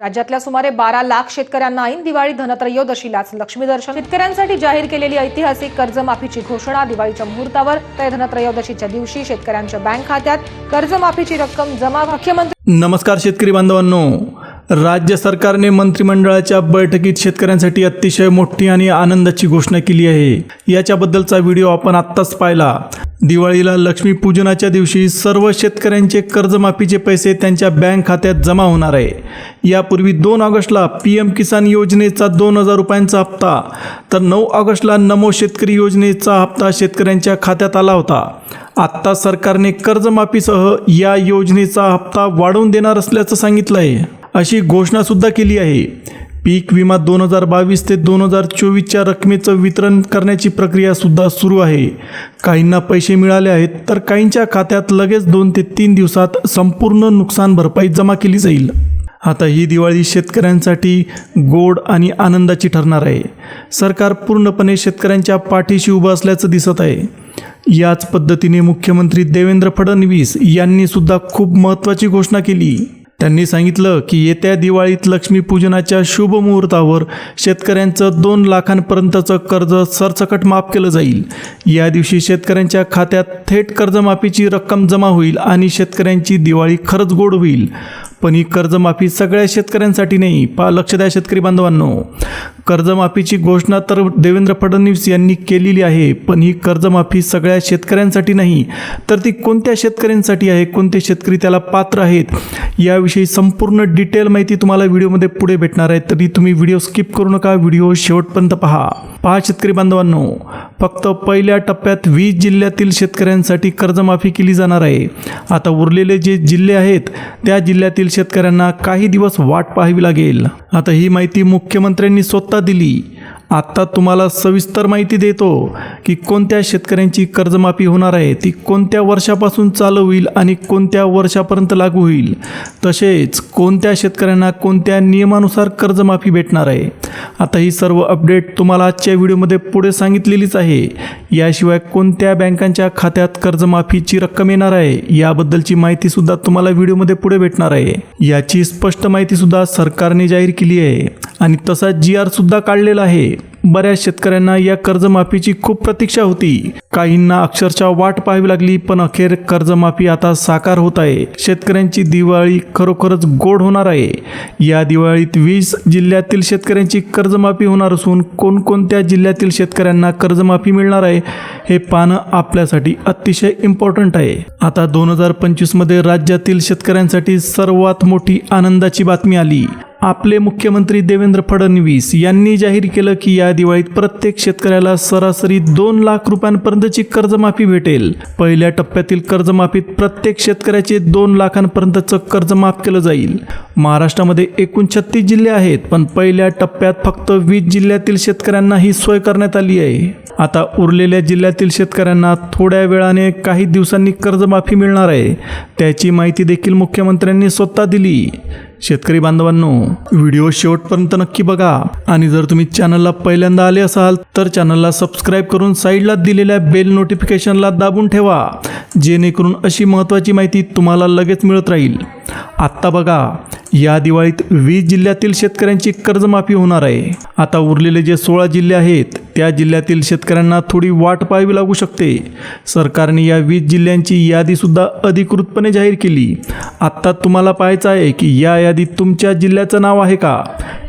राज्यातल्या सुमारे बारा लाख शेतकऱ्यांना ऐन दिवाळी धनत्रयोदशीलाच लक्ष्मी दर्शन शेतकऱ्यांसाठी जाहीर केलेली ऐतिहासिक कर्जमाफीची घोषणा दिवाळीच्या मुहूर्तावर. तर धनत्रयोदशीच्या दिवशी शेतकऱ्यांच्या बँक खात्यात कर्जमाफीची रक्कम जमा मुख्यमंत्री नमस्कार शेतकरी बांधवांनो. राज्य सरकारने मंत्रिमंडळाच्या बैठकीत शेतकऱ्यांसाठी अतिशय मोठी आणि आनंदाची घोषणा केली आहे. याच्याबद्दलचा व्हिडिओ आपण आत्ताच पाहिला. दिवाळीला लक्ष्मीपूजनाच्या दिवशी सर्व शेतकऱ्यांचे कर्जमाफीचे पैसे त्यांच्या बँक खात्यात जमा होणार आहे. यापूर्वी दोन ऑगस्टला पी एम किसान योजनेचा दोन हजार रुपयांचा हप्ता तर नऊ ऑगस्टला नमो शेतकरी योजनेचा हप्ता शेतकऱ्यांच्या खात्यात आला होता. आत्ता सरकारने कर्जमाफीसह या योजनेचा हप्ता वाढवून देणार असल्याचं सांगितलं आहे अशी घोषणासुद्धा केली आहे. पीक विमा दोन हजार बावीस ते दोन हजार चोवीसच्या रकमेचं वितरण करण्याची प्रक्रियासुद्धा सुरू आहे. काहींना पैसे मिळाले आहेत तर काहींच्या खात्यात लगेच दोन ते तीन दिवसात संपूर्ण नुकसान भरपाई जमा केली जाईल. आता ही दिवाळी शेतकऱ्यांसाठी गोड आणि आनंदाची ठरणार आहे. सरकार पूर्णपणे शेतकऱ्यांच्या पाठीशी उभं असल्याचं दिसत आहे. याच पद्धतीने मुख्यमंत्री देवेंद्र फडणवीस यांनी सुद्धा खूप महत्त्वाची घोषणा केली. त्यांनी सांगितलं की येत्या दिवाळीत लक्ष्मीपूजनाच्या शुभ मुहूर्तावर शेतकऱ्यांचं दोन लाखांपर्यंतचं कर्ज सरसकट माफ केलं जाईल. या दिवशी शेतकऱ्यांच्या खात्यात थेट कर्जमाफीची रक्कम जमा होईल आणि शेतकऱ्यांची दिवाळी खरंच गोड होईल. पण ही कर्जमाफी सगळ्या शेतकऱ्यांसाठी नाही पा लक्ष द्या शेतकरी बांधवांनो. कर्जमाफीची घोषणा तर देवेंद्र फडणवीस यांनी केलेली आहे पण ही कर्जमाफी सगळ्या शेतकऱ्यांसाठी नाही. तर ती कोणत्या शेतकऱ्यांसाठी आहे? कोणते शेतकरी त्याला पात्र आहेत? याविषयी संपूर्ण डिटेल माहिती तुम्हाला व्हिडिओमध्ये पुढे भेटणार आहे. तरी तुम्ही व्हिडिओ स्किप करू नका. व्हिडिओ शेवटपर्यंत पहा. पहा शेतकरी बांधवांनो फक्त पहिल्या टप्प्यात वीस जिल्ह्यातील शेतकऱ्यांसाठी कर्जमाफी केली जाणार आहे. आता उरलेले जे जिल्हे आहेत त्या जिल्ह्यातील शेतकऱ्यांना काही दिवस वाट पाहावी लागेल. आता ही माहिती मुख्यमंत्र्यांनी स्वतः दिली. आत्ता तुम्हाला सविस्तर माहिती देतो की कोणत्या शेतकऱ्यांची कर्जमाफी होणार आहे ती कोणत्या वर्षापासून चालू होईल आणि कोणत्या वर्षापर्यंत लागू होईल. तसेच कोणत्या शेतकऱ्यांना कोणत्या नियमानुसार कर्जमाफी भेटणार आहे आता ही सर्व अपडेट तुम्हाला आजच्या व्हिडिओमध्ये पुढे सांगितलेलीच आहे. याशिवाय कोणत्या बँकांच्या खात्यात कर्जमाफीची रक्कम येणार आहे याबद्दलची माहितीसुद्धा तुम्हाला व्हिडिओमध्ये पुढे भेटणार आहे. याची स्पष्ट माहितीसुद्धा सरकारने जाहीर केली आहे. आणि तसा जी आर सुद्धा काढलेला आहे. बऱ्याच शेतकऱ्यांना या कर्जमाफीची खूप प्रतीक्षा होती. काहींना अक्षरशः वाट पाहावी लागली पण अखेर कर्जमाफी आता साकार होत आहे. शेतकऱ्यांची दिवाळी खरोखरच गोड होणार आहे. या दिवाळीत वीस जिल्ह्यातील शेतकऱ्यांची कर्जमाफी होणार असून कोणकोणत्या जिल्ह्यातील शेतकऱ्यांना कर्जमाफी मिळणार आहे हे पाहणं आपल्यासाठी अतिशय इम्पॉर्टंट आहे. आता दोन हजार पंचवीसमध्ये राज्यातील शेतकऱ्यांसाठी सर्वात मोठी आनंदाची बातमी आली. आपले मुख्यमंत्री देवेंद्र फडणवीस यांनी जाहीर केलं की या दिवाळीत प्रत्येक शेतकऱ्याला सरासरी दोन लाख रुपयांपर्यंतची कर्जमाफी भेटेल. पहिल्या टप्प्यातील कर्जमाफीत प्रत्येक शेतकऱ्याचे दोन लाखांपर्यंतचं कर्ज माफ केलं जाईल. महाराष्ट्रामध्ये एकूण छत्तीस जिल्हे आहेत पण पहिल्या टप्प्यात फक्त वीस जिल्ह्यातील शेतकऱ्यांना ही सोय करण्यात आली आहे. आता उरलेल्या जिल्ह्यातील शेतकऱ्यांना थोड्या वेळाने काही दिवसांनी कर्जमाफी मिळणार आहे. त्याची माहिती देखील मुख्यमंत्र्यांनी स्वतः दिली. शेतकरी बांधवांनो व्हिडिओ शेवटपर्यंत नक्की बघा. आणि जर तुम्ही चॅनलला पहिल्यांदा आले असाल तर चॅनलला सबस्क्राईब करून साईडला दिलेल्या बेल नोटिफिकेशनला दाबून ठेवा. जेणेकरून अशी महत्त्वाची माहिती तुम्हाला लगेच मिळत राहील. आत्ता बघा या दिवाळीत वीस जिल्ह्यातील शेतकऱ्यांची कर्जमाफी होणार आहे. आता उरलेले जे सोळा जिल्हे आहेत त्या जिल्ह्यातील शेतकऱ्यांना थोडी वाट पाहावी लागू शकते. सरकारने या वीस जिल्ह्यांची यादीसुद्धा अधिकृतपणे जाहीर केली. आत्ता तुम्हाला पाहायचं आहे की या यादीत तुमच्या जिल्ह्याचं नाव आहे का?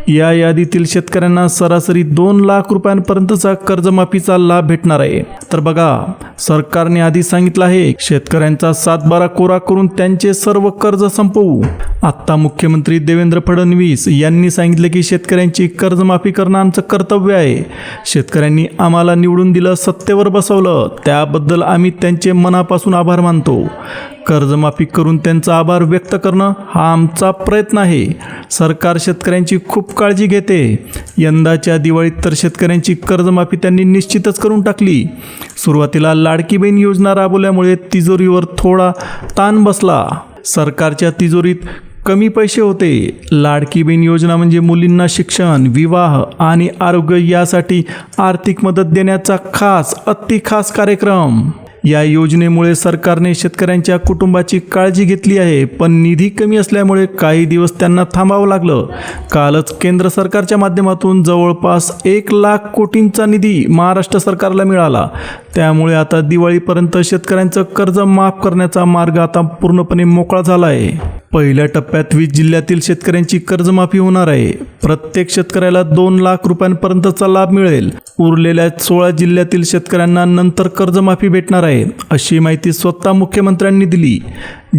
या यादीतील शेतकऱ्यांना सरासरी दोन लाख रुपयांपर्यंतचा कर्जमाफीचा लाभ भेटणार आहे. तर बघा सरकारने आधी सांगितलं आहे शेतकऱ्यांचा सातबारा कोरा करून त्यांचे सर्व कर्ज संपवू. आत्ता मुख्यमंत्री देवेंद्र फडणवीस यांनी सांगितलं की शेतकऱ्यांची कर्जमाफी करणं आमचं कर्तव्य आहे. शेतकऱ्यांनी आम्हाला निवडून दिलं सत्तेवर बसवलं. त्याबद्दल आम्ही त्यांचे मनापासून आभार मानतो. कर्जमाफी करून त्यांचा आभार व्यक्त करणं हा आमचा प्रयत्न आहे. सरकार शेतकऱ्यांची खूप काळजी घेते. यंदाच्या दिवाळीत तर शेतकऱ्यांची कर्जमाफी त्यांनी निश्चितच करून टाकली. सुरुवातीला लाडकी बहीण योजना राबवल्यामुळे तिजोरीवर थोडा ताण बसला. सरकारच्या तिजोरीत कमी पैसे होते. लाडकी बहीण योजना म्हणजे मुलींना शिक्षण विवाह आणि आरोग्य यासाठी आर्थिक मदत देण्याचा खास अति खास कार्यक्रम. या योजनेमुळे सरकारने शेतकऱ्यांच्या कुटुंबाची काळजी घेतली आहे पण निधी कमी असल्यामुळे काही दिवस त्यांना थांबावं लागलं. कालच केंद्र सरकारच्या माध्यमातून जवळपास एक लाख कोटींचा निधी महाराष्ट्र सरकारला मिळाला. त्यामुळे आता दिवाळीपर्यंत शेतकऱ्यांचं कर्ज माफ करण्याचा मार्ग आता पूर्णपणे मोकळा झाला आहे. पहिल्या टप्प्यात वीस जिल्ह्यातील शेतकऱ्यांची कर्जमाफी होणार आहे. प्रत्येक शेतकऱ्याला दोन लाख रुपयांपर्यंतचा लाभ मिळेल. उरलेल्या सोळा जिल्ह्यातील शेतकऱ्यांना नंतर कर्जमाफी भेटणार आहे अशी माहिती स्वतः मुख्यमंत्र्यांनी दिली.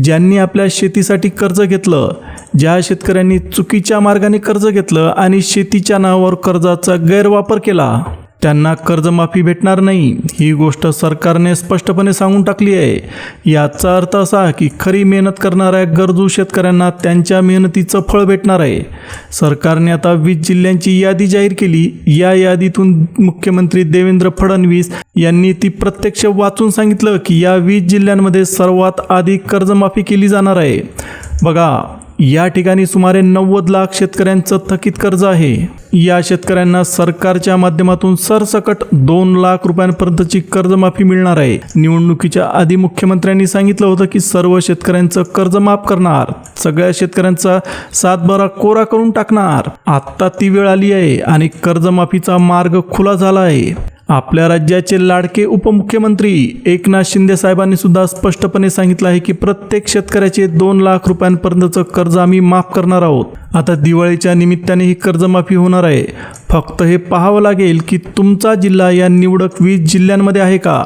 ज्यांनी आपल्या शेतीसाठी कर्ज घेतलं ज्या शेतकऱ्यांनी चुकीच्या मार्गाने कर्ज घेतलं आणि शेतीच्या नावावर कर्जाचा गैरवापर केला. त्यांना कर्जमाफी भेटणार नाही. ही गोष्ट सरकारने स्पष्टपणे सांगून टाकली आहे. याचा अर्थ असा की खरी मेहनत करणाऱ्या गरजू शेतकऱ्यांना त्यांच्या मेहनतीचं फळ भेटणार आहे. सरकारने आता वीस जिल्ह्यांची यादी जाहीर केली. या यादीतून मुख्यमंत्री देवेंद्र फडणवीस यांनी ती प्रत्यक्ष वाचून सांगितलं की या वीस जिल्ह्यांमध्ये सर्वात आधी कर्जमाफी केली जाणार आहे. बघा या ठिकाणी सुमारे नव्वद लाख शेतकऱ्यांचं थकीत कर्ज आहे. या शेतकऱ्यांना सरकारच्या माध्यमातून सरसकट दोन लाख रुपयांपर्यंतची कर्जमाफी मिळणार आहे. निवडणुकीच्या आधी मुख्यमंत्र्यांनी सांगितलं होतं की सर्व शेतकऱ्यांचं कर्ज माफ करणार. सगळ्या शेतकऱ्यांचा सातबारा कोरा करून टाकणार. आत्ता ती वेळ आली आहे आणि कर्जमाफीचा मार्ग खुला झाला आहे. आपल्या राज्याचे लाडके उपमुख्यमंत्री एकनाथ शिंदे साहेबांनी सुद्धा स्पष्टपणे सांगितलं आहे की प्रत्येक शेतकऱ्याचे दोन लाख रुपयांपर्यंतचं कर्ज आम्ही माफ करणार आहोत. आता दिवाळीच्या निमित्ताने ही कर्जमाफी होणार आहे. फक्त हे पाहावं लागेल की तुमचा जिल्हा या निवडक वीस जिल्ह्यांमध्ये आहे का?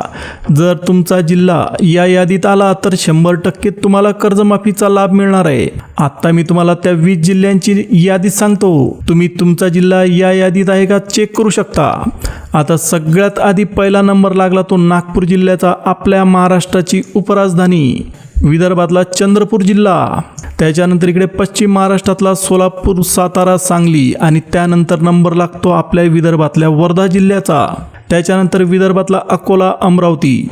जर तुमचा जिल्हा या यादीत आला तर शंभर टक्के तुम्हाला कर्जमाफीचा लाभ मिळणार आहे. आता मी तुम्हाला त्या वीस जिल्ह्यांची यादी सांगतो. तुम्ही तुमचा जिल्हा या यादीत आहे का? चेक करू शकता. आता सगळ्यात आधी पहिला नंबर लागला तो नागपूर जिल्ह्याचा आपल्या महाराष्ट्राची उपराजधानी विदर्भातला चंद्रपूर जिल्हा. त्याच्यानंतर इकडे पश्चिम महाराष्ट्रातला सोलापूर सातारा सांगली आणि त्यानंतर नंबर लागतो आपल्या विदर्भातल्या वर्धा जिल्ह्याचा. त्याच्यानंतर विदर्भातला अकोला अमरावती.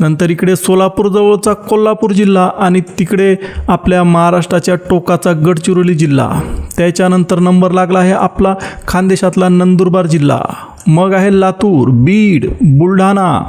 नंतर इकडे सोलापूर जवळचा कोल्हापूर जिल्हा आणि तिकडे आपल्या महाराष्ट्राच्या टोकाचा गडचिरोली जिल्हा. त्याच्यानंतर नंबर लागला आहे आपला खानदेशातला नंदुरबार जिल्हा. मग आहे लातूर बीड बुलढाणा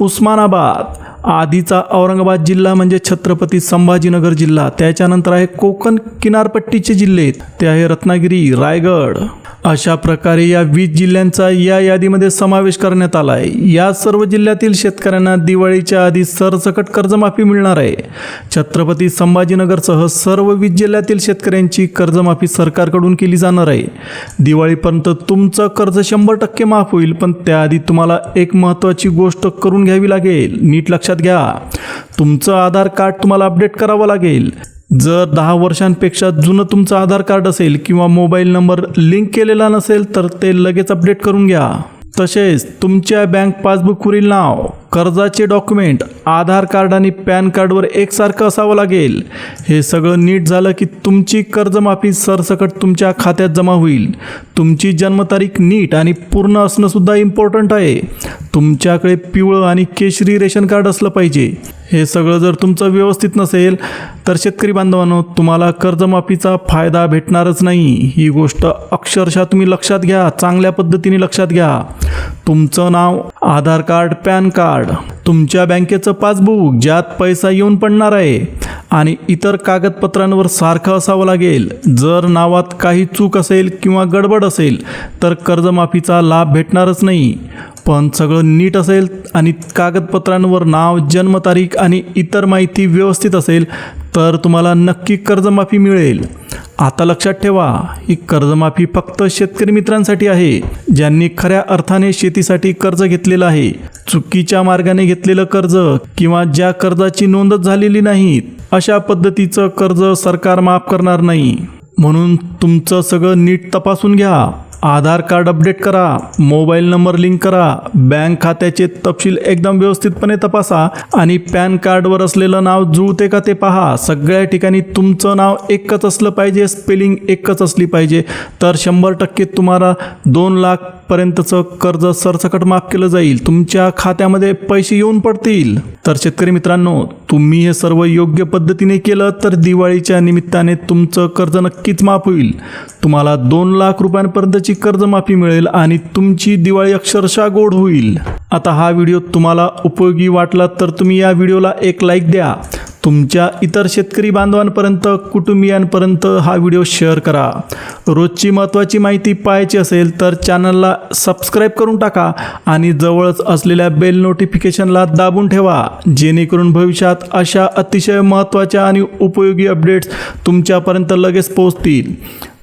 उस्मानाबाद. आधीचा औरंगाबाद जिल्हा म्हणजे छत्रपती संभाजीनगर जिल्हा. त्याच्यानंतर आहे कोकण किनारपट्टीचे जिल्हे. ते आहे रत्नागिरी रायगड. अशा प्रकारे या वीस जिल्ह्यांचा या यादीमध्ये समावेश करण्यात आला आहे या सर्व जिल्ह्यातील शेतकऱ्यांना दिवाळीच्या आधी सरसकट कर्जमाफी मिळणार आहे. छत्रपती संभाजीनगरसह सर्व वीस जिल्ह्यातील शेतकऱ्यांची कर्जमाफी सरकारकडून केली जाणार आहे. दिवाळीपर्यंत तुमचं कर्ज शंभर टक्के माफ होईल पण त्याआधी तुम्हाला एक महत्त्वाची गोष्ट करून घ्यावी लागेल. नीट लक्षात घ्या. तुमचं आधार कार्ड तुम्हाला अपडेट करावं लागेल. जर दहा वर्षांपेक्षा जुनं तुमचं आधार कार्ड असेल किंवा मोबाईल नंबर लिंक केलेला नसेल तर ते लगेच अपडेट करून घ्या. तसेच तुमच्या बँक पासबुकवरील नाव कर्जाचे डॉक्युमेंट आधार कार्ड आणि पॅन कार्डवर एकसारखं असावं लागेल. हे सगळं नीट झालं की तुमची कर्जमाफी सरसकट तुमच्या खात्यात जमा होईल. तुमची जन्मतारीख नीट आणि पूर्ण असणंसुद्धा इम्पॉर्टंट आहे. तुमच्याकडे पिवळं आणि केशरी रेशन कार्ड असलं पाहिजे. हे सगळं जर तुमचं व्यवस्थित नसेल तर शेतकरी बांधवांनो तुम्हाला कर्जमाफीचा फायदा भेटणारच नाही. ही गोष्ट अक्षरशः तुम्ही लक्षात घ्या चांगल्या पद्धतीने लक्षात घ्या. तुमचं नाव आधार कार्ड पॅन कार्ड. तुमच्या बँकेचं पासबुक ज्यात पैसा येऊन पडणार आहे. आणि इतर कागदपत्रांवर सारखं असावं लागेल. जर नावात काही चूक असेल किंवा गडबड असेल तर कर्जमाफीचा लाभ भेटणारच नाही. पण सगळं नीट असेल आणि कागदपत्रांवर नाव जन्मतारीख आणि इतर माहिती व्यवस्थित असेल तर तुम्हाला नक्की कर्जमाफी मिळेल. आता लक्षात ठेवा ही कर्जमाफी फक्त शेतकरी मित्रांसाठी आहे ज्यांनी खऱ्या अर्थाने शेतीसाठी कर्ज घेतलेलं आहे. चुकीच्या मार्गाने घेतलेलं कर्ज किंवा ज्या कर्जाची नोंदच झालेली नाही अशा पद्धतीचं कर्ज सरकार माफ करणार नाही. म्हणून तुमचं सगळं नीट तपासून घ्या. आधार कार्ड अपडेट करा मोबाईल नंबर लिंक करा बँक खात्याचे तपशील एकदम व्यवस्थितपणे तपासा आणि पॅन कार्डवर असलेलं नाव जुळते का ते पहा. सगळ्या ठिकाणी तुमचं नाव एकच असलं पाहिजे स्पेलिंग एकच असली पाहिजे. तर शंभर टक्के तुम्हाला दोन लाखपर्यंतचं कर्ज सरसकट माफ केलं जाईल. तुमच्या खात्यामध्ये पैसे येऊन पडतील. तर शेतकरी मित्रांनो तुम्ही हे सर्व योग्य पद्धतीने केलं तर दिवाळीच्या निमित्ताने तुमचं कर्ज नक्कीच माफ होईल. तुम्हाला दोन लाख रुपयांपर्यंतची कर्जमाफी मिळेल आणि तुमची दिवाळी अक्षरशः गोड होईल. आता हा व्हिडिओ तुम्हाला उपयोगी वाटला तर तुम्ही या व्हिडिओला एक लाईक द्या. तुमच्या इतर शेतकरी बांधवांपर्यंत कुटुंबियांपर्यंत हा व्हिडिओ शेअर करा. रोजची महत्त्वाची माहिती पाहायची असेल तर चॅनलला सबस्क्राईब करून टाका आणि जवळच असलेल्या बेल नोटिफिकेशनला दाबून ठेवा जेणेकरून भविष्यात अशा अतिशय महत्त्वाच्या आणि उपयोगी अपडेट्स तुमच्यापर्यंत लगेच पोहोचतील.